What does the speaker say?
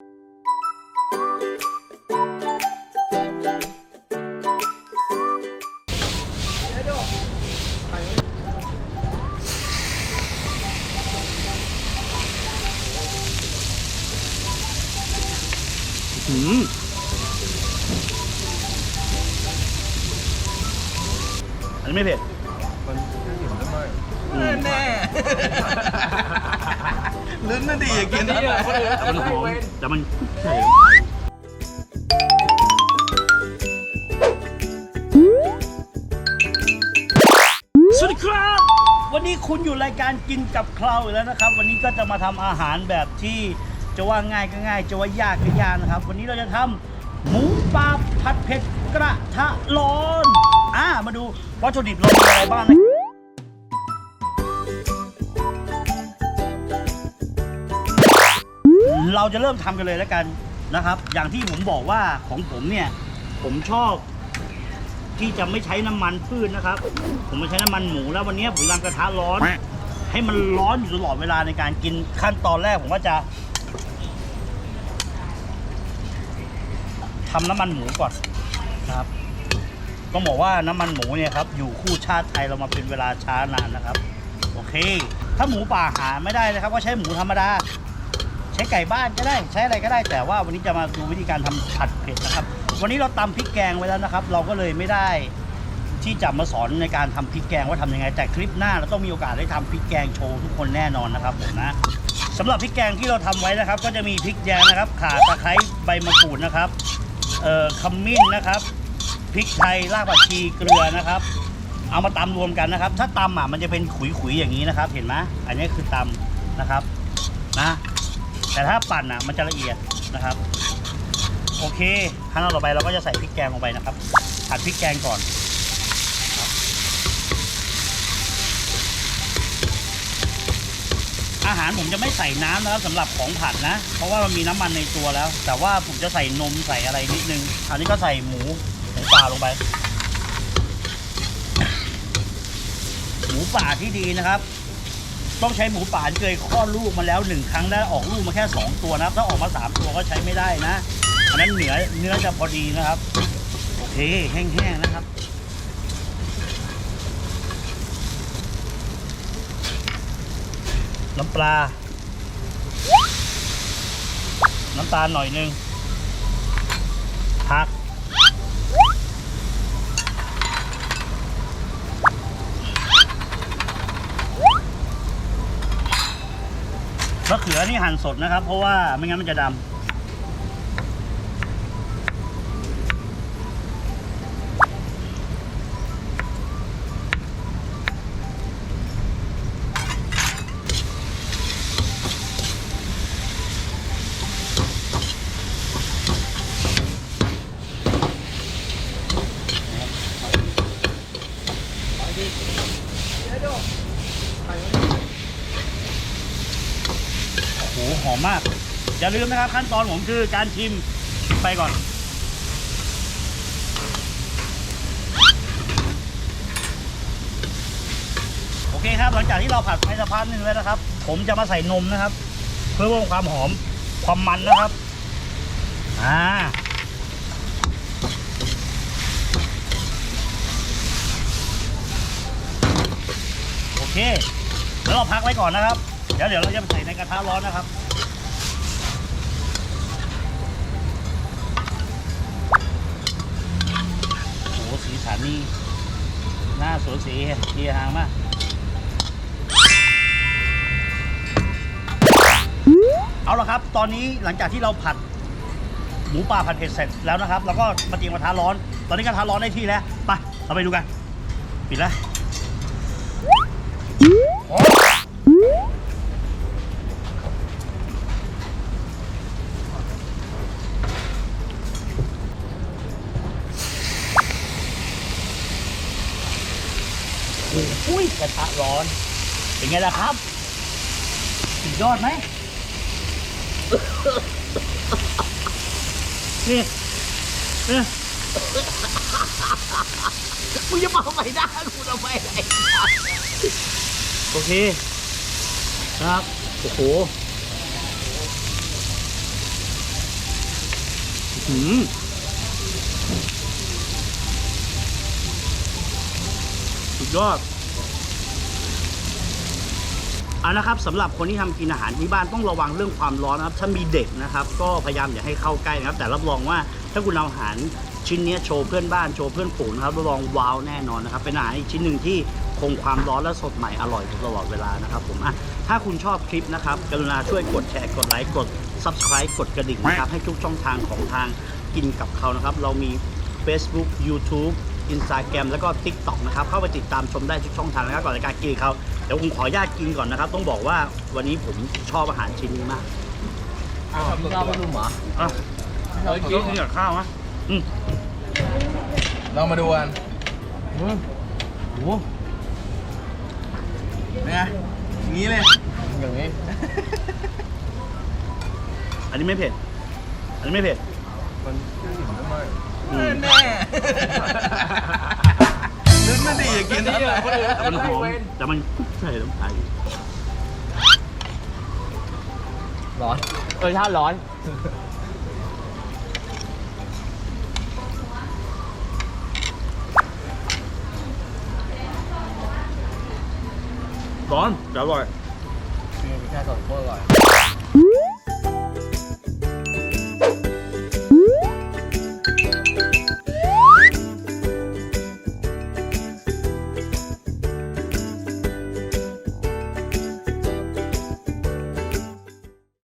หืมอันนี้ไม่เผ็ด มันแค่เห็นได้ไหมอืมแน่ลิ้ นน่ะดีอย่ากินนะมันหอมแต่มันใช่สวัสดีครับ วันนี้คุณอยู่รายการกินกับคราวอีกแล้วนะครับ วันนี้ก็จะมาทำอาหารแบบที่จะว่าง่ายก็ง่าย จะว่ายากก็ยากนะครับ วันนี้เราจะทำหมูปลาผัดเผ็ดกระทะร้อน อ่ามาดูวัตถุดิบเรามีอะไรบ้างนะ เราจะเริ่มทำกันเลยแล้วกันนะครับ อย่างที่ผมบอกว่าของผมเนี่ย ผมชอบ ที่จะไม่ใช้น้ำมันพืชนะครับ ผมไม่ใช้น้ำมันหมูแล้ววันนี้ผมทำกระทะร้อน ให้มันร้อนอยู่ตลอดเวลาในการกินขั้นตอนแรกผมก็จะทำน้ำมันหมูก่อนนะครับต้องบอกว่าน้ำมันหมูเนี่ยครับอยู่คู่ชาติไทยเรามาเป็นเวลาช้านานนะครับ โอเค ถ้าหมูป่าหาไม่ได้นะครับ ก็ใช้หมูธรรมดา ช้ไก่บ้านก็ได้ใช้อะไรก็ได้ แต่ว่าวันนี้จะมาดูวิธีการทำผัดเผ็ดนะครับ วันนี้เราตำพริกแกงไว้แล้วนะครับ เราก็เลยไม่ได้ที่จะมาสอนในการทำพริกแกงว่าทำยังไง แต่คลิปหน้าเราต้องมีโอกาสได้ทำพริกแกงโชว์ทุกคนแน่นอนนะครับผมนะสำหรับพริกแกงที่เราทำไว้นะครับ ก็จะมีพริกแยงนะครับข่าตะไคร้ใบมะกรูดนะครับเอ่อขมิ้นนะครับพริกไทยรากผักชีเกลือนะครับ เอามาตำรวมกันนะครับ ถ้าตำอะมันจะเป็นขุยๆอย่างนี้นะครับ เห็นไหมอันนี้คือตำนะครับนะ แต่ถ้าปั่นอะมันจะละเอียดนะครับ โอเคขั้นตอนต่อไปเราก็จะใส่พริกแกงลงไปนะครับผัดพริกแกงก่อนอาหารผมจะไม่ใส่น้ำนะครับสำหรับของผัดนะ เพราะว่ามันมีน้ำมันในตัวแล้ว แต่ว่าผมจะใส่นมใส่อะไรนิดนึง อันนี้ก็ใส่หมูหมูป่าลงไป หมูป่าที่ดีนะครับ ต้องใช้หมูป่าที่เคยคลอดลูกมาแล้วหนึ่งครั้งได้ออกลูกมาแค่ 2 ตัวนะครับ ถ้าออกมา3ตัวก็ใช้ไม่ได้นะอันนั้นเนื้อเนื้อจะพอดีนะครับโอเคแห้งๆนะครับน้ำปลา น้ำตาลหน่อยนึงผัก มะเขือนี่หั่นสดนะครับ เพราะว่าไม่งั้นมันจะดำโอ้ โหหอมมาก อย่าลืมนะครับขั้นตอนผมคือการชิมไปก่อน โอเคครับ หลังจากที่เราผัดไปสักพักหนึ่งแล้วนะครับ ผมจะมาใส่นมนะครับ เพื่อเพิ่มความหอมความมันนะครับอ่าโอเคแล้วเราพักไว้ก่อนนะครับ เดี๋ยวเดี๋ยวเราจะไปใส่ในกระทะร้อนนะครับ โอ้สีสันนี่หน้าสวยสีเฮียหางมากเอาละครับ ตอนนี้หลังจากที่เราผัดหมูป่าผัดเผ็ดเสร็จแล้วนะครับ แล้วก็มาเตรียมกระทะร้อน ตอนนี้กระทะร้อนได้ที่แล้ว ไป เราไปดูกัน ปิดแล้ว อุ้ยกระทะร้อน เป็นไงล่ะครับสุดยอดไหมนี่เออมึงจะมาไม่ได้กูทำไมไอ้โอเคนะครับ โอ้โหหืม ยอดเอานะครับสำหรับคนที่ทำกินอาหารที่บ้านต้องระวังเรื่องความร้อนนะครับ ถ้ามีเด็กนะครับ ก็พยายามอย่าให้เข้าใกล้นะครับ แต่รับรองว่าถ้าคุณเอาอาหารชิ้นนี้โชว์เพื่อนบ้านโชว์เพื่อนฝูงนะครับรับรองว้าวแน่นอนนะครับ เป็นอาหารอีกชิ้นหนึ่งที่คงความร้อนและสดใหม่อร่อยตลอดเวลานะครับผมอะถ้าคุณชอบคลิปนะครับ กรุณาช่วยกดแชร์กดไลค์กด subscribe กดกระดิ่งนะครับให้ทุกช่องทางของทางกินกับเขานะครับ เรามี Facebook YouTube Instagram แล้วก็ TikTok นะครับ เข้าไปติดตามชมได้ทุกช่องทางนะครับก่อนรายการกินเขาเดี๋ยวผมขออนุญาตกินก่อนนะครับ ต้องบอกว่าวันนี้ผมชอบอาหารชิ้นนี้มากอ้าวเราไม่รู้หมออะเฮ้ยกินกินกับข้าวมะอืมเรามาดูกันอืมโอ้เป็นไงอย่างนี้เลยอย่างนี้ อันนี้ไม่เผ็ด อันนี้ไม่เผ็ดมัน แค่หินได้ไหมอืมแน่ลิ้นดีอย่ากินนี่เหรอคนอื่นแต่มันหอมแต่มันใส่น้ำตาลร้อนเออถ้าร้อนร้อนแต่อร่อยนี่แค่สดโคตรอร่อย